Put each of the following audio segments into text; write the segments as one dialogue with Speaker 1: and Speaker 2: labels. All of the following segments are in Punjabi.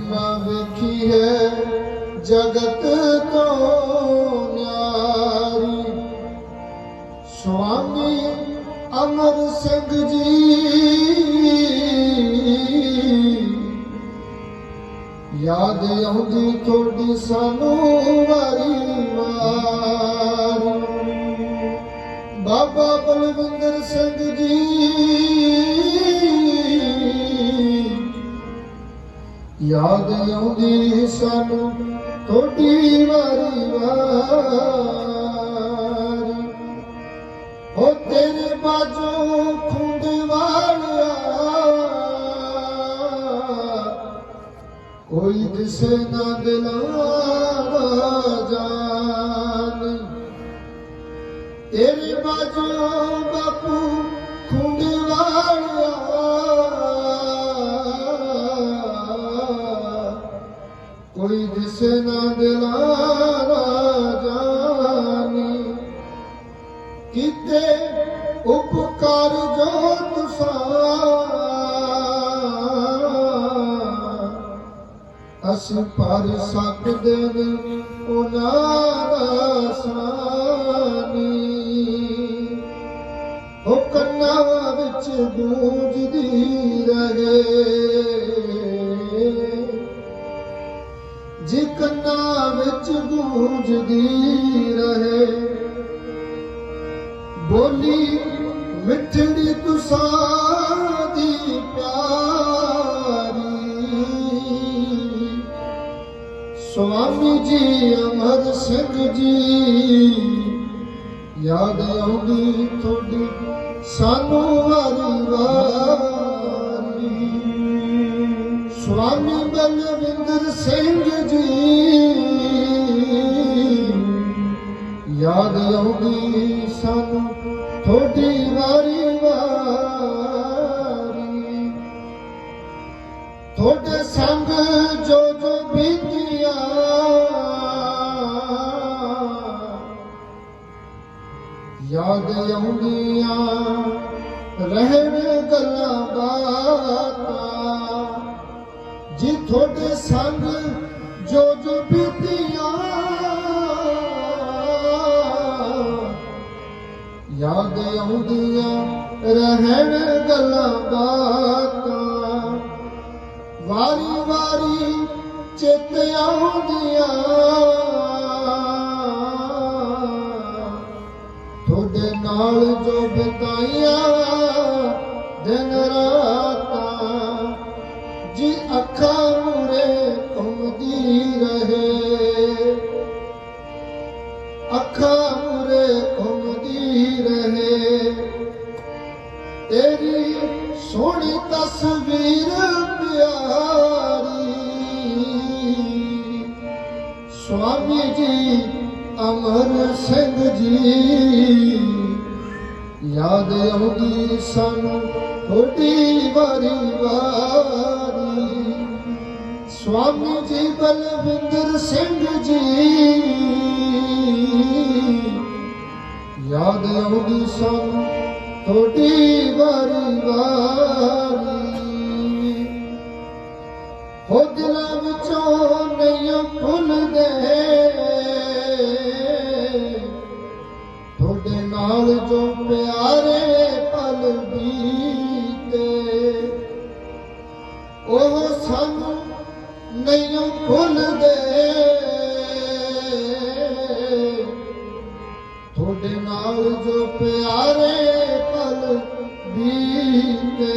Speaker 1: ਮਹਿਮਾ ਵੇਖੀ ਹੈ ਜਗਤ ਤੋਂ ਨਿਆਰੀ। ਸੁਆਮੀ ਅਮਰ ਸਿੰਘ ਜੀ, ਯਾਦ ਆਉਂਦੀ ਤੁਹਾਡੀ ਸਾਨੂੰ ਵਾਰੀ ਵਾਰੀ। ਬਾਬਾ ਬਲਵਿੰਦਰ ਸਿੰਘ ਜੀ ਯਾਦ ਆਉਂਦੀ ਸਾਨੂੰ ਤੁਹਾਡੀ ਵਾਰੀ ਵਾਰੀ। ਹੋ ਤੇਰੇ ਬਾਜੂ ਖੁੰਡ ਵਾਲਿਆ। ਕੋਈ ਦਿਸੇ ਨਾ ਦਿਲਾਂ ਦਾ ਜਾਨ ਤੇਰੇ ਬਾਜੂ ਬਾਪੂ ਖੁੰਡ ਵਾਲਿਆ। ਕੋਈ ਦਿਸੇ ਨਾ ਦਿਲਾਂ ਦਾ ਜਾਨੀ ਕਿਤੇ ਉਪਕਾਰ ਜੋ ਤੁਸਾਂ ਅਸੀਂ ਪਰ ਸਕਦੇ ਨੇ ਉਹਨਾਂ ਦਾ ਸਾਨੀ। ਉਹ ਕੰਨਾਂ ਵਿੱਚ ਗੂੰਜਦੀ ਰਹੇ। ਕੰਨਾਂ ਵਿੱਚ ਗੂੰਜਦੀ ਰਹੇ। ਬੋਲੀ, ਮਿੱਠੜੀ ਤੁਸਾਂ ਦੀ ਪਿਆਰੀ। ਸੁਆਮੀ ਜੀ, ਅਮਰ ਸਿੰਘ ਜੀ, ਯਾਦ ਆਉਂਦੀ ਤੁਹਾਡੀ, ਸਾਨੂੰ ਵਾਰੀ ਵਾਰੀ। ਸੁਆਮੀ ਬਲਵਿੰਦਰ ਸਿੰਘ ਜੀ। ਯਾਦ ਆਉਂਦੀ ਸਾਨੂੰ ਤੁਹਾਡੀ ਵਾਰੀ ਵਾਰੀ। ਤੁਹਾਡੇ ਸੰਗ ਜੋ ਜੋ ਬੀਤੀਆਂ, ਯਾਦ ਆਉਂਦੀਆਂ, ਰਹਿਣ ਗੱਲਾਂ ਬਾਤਾਂ। ਜੀ ਤੁਹਾਡੇ ਸੰਗ ਜੋ ਜੋ ਬੀਤੀਆਂ, ਯਾਦ ਆਉਂਦੀਆਂ ਰਹਿਣ ਗੱਲਾਂ ਬਾਤਾਂ। ਵਾਰੀ ਵਾਰੀ ਚਿੱਤ ਆਉਂਦੀਆਂ। ਤੁਹਾਡੇ ਨਾਲ ਜੋ ਬਿਤਾਈਆਂ ਸੁਆਮੀ ਜੀ, ਅਮਰ ਸਿੰਘ ਜੀ। ਯਾਦ ਆਉਂਦੀ ਸਾਨੂੰ ਥੋੜੀ ਵਾਰੀ ਵਾਰੀ। ਸੁਆਮੀ ਜੀ, ਬਲਵਿੰਦਰ ਸਿੰਘ ਜੀ। ਯਾਦ ਆਉਂਦੀ ਸਾਨੂੰ ਥੋੜੀ ਵਾਰੀ ਵਾਰੀ। ਹੋ ਦਿਲਾਂ ਵਿੱਚੋਂ ਨਹੀਂ ਭੁੱਲਦੇ ਸਾਨੂੰ ਨਹੀਂ ਭੁੱਲਦੇ। ਤੁਹਾਡੇ ਨਾਲ ਜੋ ਪਿਆਰੇ ਪਲ ਬੀਤੇ,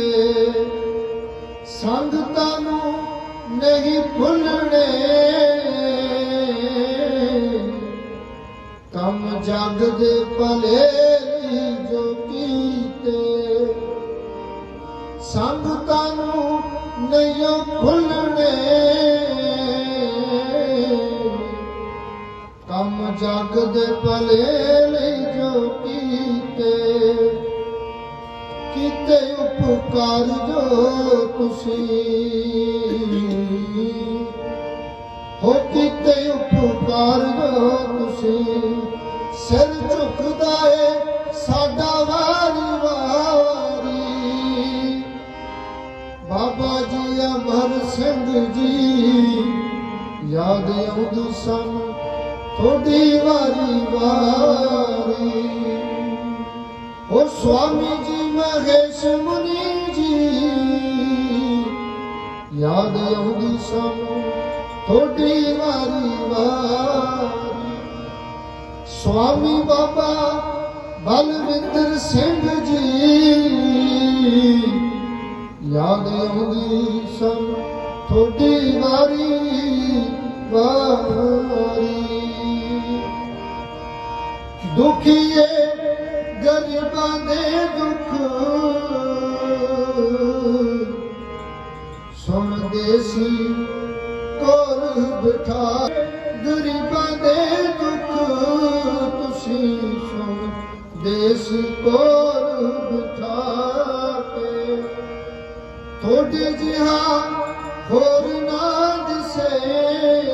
Speaker 1: ਸੰਗਤਾਂ ਨੂੰ ਨਹੀਂ ਭੁੱਲਣੇ। ਕੰਮ ਜਗ ਦੇ ਭਲੇ ਜੋ ਕੀਤੇ, ਸੰਗਤਾਂ ਨੂੰ ਨਹੀਂ ਭੁੱਲਣੇ ਕੰਮ ਜਗ ਦੇ ਭਲੇ ਲਈ ਜੋ ਕੀਤੇ। ਕੀਤੇ ਉਪਕਾਰ ਜੋ ਤੁਸੀਂ। ਹੋ ਕੀਤੇ ਉਪਕਾਰ ਜੋ ਤੁਸੀਂ। ਸਿਰ ਝੁਕਦਾ ਏ ਸਾਡਾ ਵਾ ਬਾਬਾ ਜੀ ਅਮਰ ਸਿੰਘ ਜੀ ਆਉਂਦੀ ਸਨ ਥੋੜੀ ਵਾਰੀ ਵਾਰੀ। ਉਹ ਸਵਾਮੀ ਜੀ, ਮਹੇਸ਼ ਮੁਨੀ ਜੀ, ਯਾਦ ਆਉਂਦੀ ਸਨ ਥੋੜੀ ਵਾਰੀ ਵਾਰੀ। ਸਵਾਮੀ ਬਾਬਾ ਬਲਵਿੰਦਰ ਸਿੰਘ ਜੀ ਯਾਦ ਆਉਂਦੀ ਸਨ ਥੋੜੀ ਵਾਰੀ ਵਾਰੀ। ਦੁਖੀਏ ਗਰੀਬਾਂ ਦੇ ਦੁੱਖ। ਸੁਣਦੇ ਸੀ ਕੋਲ ਬਿਠਾ ਗਰੀਬਾਂ ਦੇ ਦੁੱਖ। ਤੁਸੀਂ ਸੁਣਦੇ ਸੀ ਕੋਲ ਬਿਠਾ ਥੋੜੇ ਜਿਹਾ ਹੋਰ ਨਾ ਦਿਸੇ।